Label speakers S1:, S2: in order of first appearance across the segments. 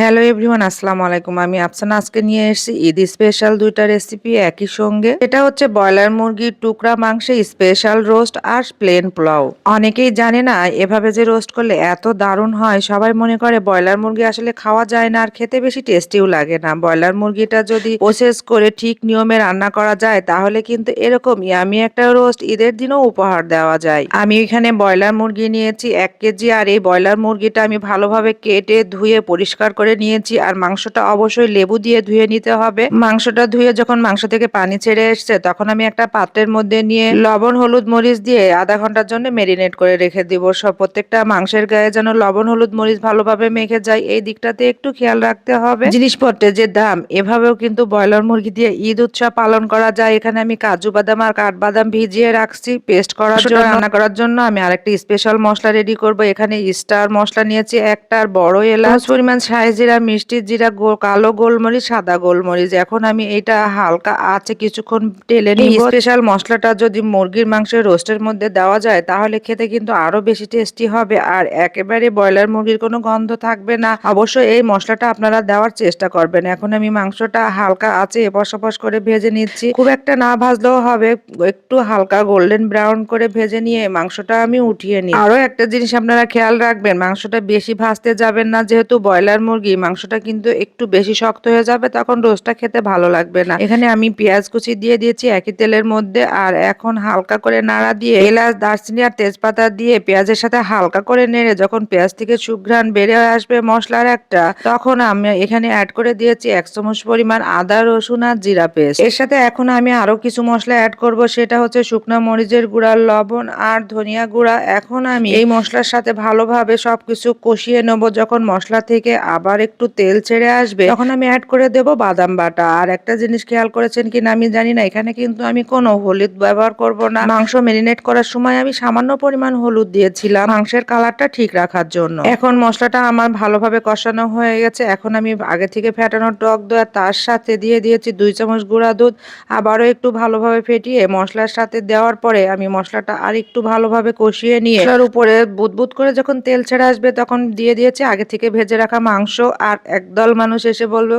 S1: Hello everyone আসসালামু আলাইকুম। আমি আফসানা, আজকে নিয়ে এসেছি ঈদ স্পেশাল দুইটা রেসিপি একই সঙ্গে। এটা হচ্ছে ব্রয়লার মুরগির টুকরা মাংসে স্পেশাল রোস্ট আর প্লেন পোলাও। অনেকেই জানে না, এভাবে যে রোস্ট করলে এত দারুণ হয়। সবাই মনে করে ব্রয়লার মুরগি আসলে খাওয়া যায় না, আর খেতে বেশি টেস্টিও লাগে না। ব্রয়লার মুরগিটা যদি প্রসেস করে ঠিক নিয়মে রান্না করা যায়, তাহলে কিন্তু এরকম ইয়ামি একটা রোস্ট ঈদের দিনও উপহার দেওয়া যায়। আমি এখানে ব্রয়লার মুরগি নিয়েছি এক কেজি, আর এই ব্রয়লার মুরগিটা আমি ভালোভাবে কেটে ধুয়ে পরিষ্কার করে নিয়েছি আর মাংসটা অবশ্যই লেবু দিয়ে ধুয়ে নিতে হবে। মাংসটা ধুয়ে যখন মাংস থেকে পানি ছেড়ে এসছে তখন আমি একটা পাত্রের মধ্যে নিয়ে লবণ হলুদ মরিচ দিয়ে আধা ঘণ্টার জন্য মেরিনেট করে রেখে দিব। সব প্রত্যেকটা মাংসের গায়ে যেন লবণ হলুদ মরিচ ভালোভাবে মেখে যায় এই দিকটাতে একটু খেয়াল রাখতে হবে। জিনিসপত্রের যে দাম এভাবেও কিন্তু ব্রয়লার মুরগি দিয়ে ঈদ উৎসব পালন করা যায়। এখানে আমি কাজু বাদাম আর কাঠবাদাম ভিজিয়ে রাখছি। পেস্ট করার জন্য রান্না করার জন্য আমি আরেকটি স্পেশাল মশলা রেডি করব। এখানে স্টার মশলা নিয়েছি একটার বড় এলাচ। পরিমাণ সাই জিরা মিষ্টি জিরা কালো গোলমরিচ সাদা গোলমরিচ। এখন আমি এটা হালকা আছে কিছুক্ষণ টেলে নিই স্পেশাল মশলাটা যদি মুরগির মাংসের রোস্টের মধ্যে দেওয়া যায় তাহলে খেতে কিন্তু আরও বেশি টেস্টি হবে। আর একেবারে ব্রয়লার মুরগির কোনো গন্ধ থাকবে না। অবশ্যই এই মশলাটা আপনারা দেওয়ার চেষ্টা করবেন। এখন আমি মাংসটা হালকা আছে ওপস করে ভেজে নিচ্ছি। খুব একটা না ভাজলেও হবে। একটু হালকা গোল্ডেন ব্রাউন করে ভেজে নিয়ে মাংসটা আমি উঠিয়ে নিই আরও একটা জিনিস আপনারা খেয়াল রাখবেন মাংসটা বেশি ভাজতে যাবেন না। যেহেতু ব্রয়লার মুরগি মাংসটা কিন্তু একটু বেশি শক্ত হয়ে যাবে, তখন রোস্টটা খেতে ভালো লাগবে না। এখানে আমি পেঁয়াজ কুচি দিয়ে দিয়েছি একই তেলের মধ্যে, আর এখন হালকা করে নাড়া দিয়ে এলাচ, দারচিনি আর তেজপাতা দিয়ে পেঁয়াজের সাথে হালকা করে নেড়ে যখন পেঁয়াজ থেকে সুঘ্রাণ বেড়ে আসবে মশলার একটা, তখন আমি এখানে অ্যাড করে দিয়েছি এক চামচ পরিমাণ আদা, রসুন আর জিরা পেস্ট। এর সাথে এখন আমি আরও কিছু মশলা অ্যাড করব, সেটা হচ্ছে শুকনো মরিচের গুঁড়া, লবণ আর ধনিয়া গুঁড়া। এখন আমি এই মশলার সাথে ভালোভাবে সবকিছু কষিয়ে নেব, যখন মশলা থেকে আবার একটু তেল ছেড়ে আসবে, তখন আমি অ্যাড করে দেব বাদাম বাটা। আর একটা জিনিস খেয়াল করেছেন কিনা আমি জানি না, এখানে কিন্তু আমি কোনো হলুদ ব্যবহার করব না। মাংস মেরিনেট করার সময় আমি সামান্য পরিমাণ হলুদ দিয়েছিলাম মাংসের কালারটা ঠিক রাখার জন্য। এখন মশলাটা আমার ভালোভাবে কষানো হয়ে গেছে। এখন আমি আগে থেকে ফেটানো টক দই আর তার সাথে দিয়ে দিয়েছি দুই চামচ গুঁড়া দুধ। আবারও একটু ভালোভাবে ফেটিয়ে মশলার সাথে দেওয়ার পরে আমি মশলাটা আর একটু ভালোভাবে কষিয়ে নিয়ে, মশলার উপরে বুদবুদ করে যখন তেল ছেড়ে আসবে তখন দিয়ে দিয়েছি আগে থেকে ভেজে রাখা মাংস। আর একদল মানুষ এসে বলবে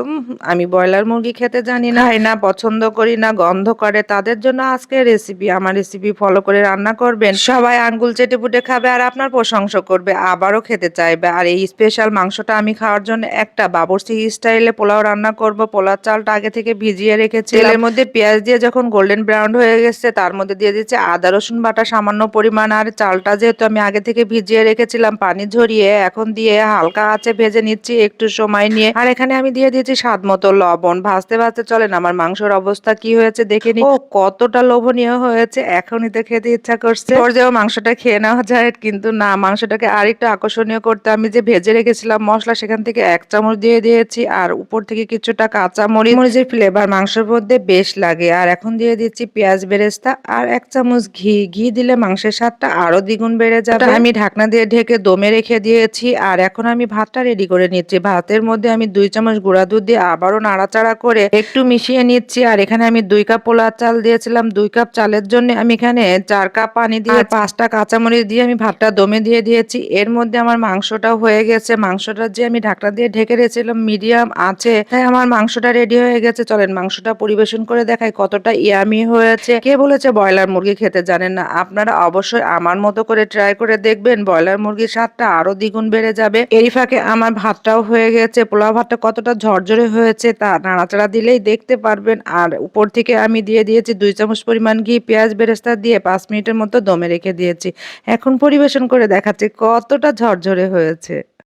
S1: আমি ব্রয়লার মুরগি খেতে জানি না খাই না পছন্দ করি না, গন্ধ করে। তাদের জন্য আজকে রেসিপি আমার রেসিপি ফলো করে রান্না করবেন। সবাই আঙ্গুল চেটে পুটে খাবে আর আপনার প্রশংসা করবে, আবারও খেতে চাইবে। আর এই স্পেশাল মাংসটা আমি খাওয়ার জন্য একটা বাবরসি স্টাইলে পোলাও রান্না করব। পোলার চালটা আগে থেকে ভিজিয়ে রেখেছি তেলের মধ্যে পেঁয়াজ দিয়ে যখন গোল্ডেন ব্রাউন হয়ে গেছে, তার মধ্যে দিয়ে দিচ্ছে আদা, রসুন বাটা, সামান্য পরিমাণ। আর চালটা যেহেতু আমি আগে থেকে ভিজিয়ে রেখেছিলাম, পানি ঝরিয়ে এখন দিয়ে হালকা আছে ভেজে নিচ্ছি। একটু সময় নিয়ে। আর এখানে আমি দিয়ে দিয়েছি স্বাদ মতো লবণ। ভাজতে ভাজতে চলেন আমার মাংসের অবস্থা কি হয়েছে দেখে নি ও কতটা লোভনীয় হয়েছে এখনই তো খেতে ইচ্ছা করছে। পর্যায়েও মাংসটা খেয়ে নেওয়া যায় কিন্তু না মাংসটাকে আরেকটু আকর্ষণীয় করতে আমি যে ভেজে রেখেছিলাম মশলা সেখান থেকে এক চামচ দিয়ে দিয়েছি। আর উপর থেকে কিছুটা কাঁচা মরিচ মরিচের ফ্লেভার মাংসের মধ্যে বেশ লাগে। আর এখন দিয়ে দিচ্ছি পেঁয়াজ বেরেস্তা। আর এক চামচ ঘি ঘি দিলে মাংসের স্বাদটা আরও দ্বিগুণ বেড়ে যাবে। আমি ঢাকনা দিয়ে ঢেকে দমে রেখে দিয়েছি। আর এখন আমি ভাতটা রেডি করে নিচ্ছি। ভাতের মধ্যে আমি দুই চামচ গুঁড়া দুধ দিয়ে আবারও নাড়াচাড়া করে একটু মিশিয়ে নিচ্ছি। আর এখানে আমি দুই কাপ পোলার চাল দিয়েছিলাম। দুই কাপ চালের জন্য আমি এখানে চার কাপ পানি দিয়ে পাঁচটা কাঁচামরিচ দিয়ে আমি ভাতটা দমে দিয়ে দিয়েছি। এর মধ্যে আমার মাংসটাও হয়ে গেছে। মাংসটা যে আমি ঢাকনা দিয়ে ঢেকে রেখেছিলাম মিডিয়াম আছে। তাই আমার মাংসটা রেডি হয়ে গেছে। চলেন মাংসটা পরিবেশন করে দেখাই কতটা ইয়ামি হয়েছে। কে বলেছে ব্রয়লার মুরগি খেতে জানেন না? আপনারা অবশ্যই আমার মতো করে ট্রাই করে দেখবেন। ব্রয়লার মুরগির স্বাদটা আরও দ্বিগুণ বেড়ে যাবে। এরই ফাঁকে আমার ভাতটাও হয়ে গেছে, পোলাও ভাতটা কতটা ঝরঝরে হয়েছে তা নাড়াচাড়া দিলেই দেখতে পারবেন। আর উপর থেকে আমি দিয়ে দিয়েছি দুই চামচ পরিমাণ ঘি, পেঁয়াজ বেরেস্তা দিয়ে পাঁচ মিনিটের মতো দমে রেখে দিয়েছি। এখন পরিবেশন করে দেখাচ্ছি কতটা ঝরঝরে হয়েছে।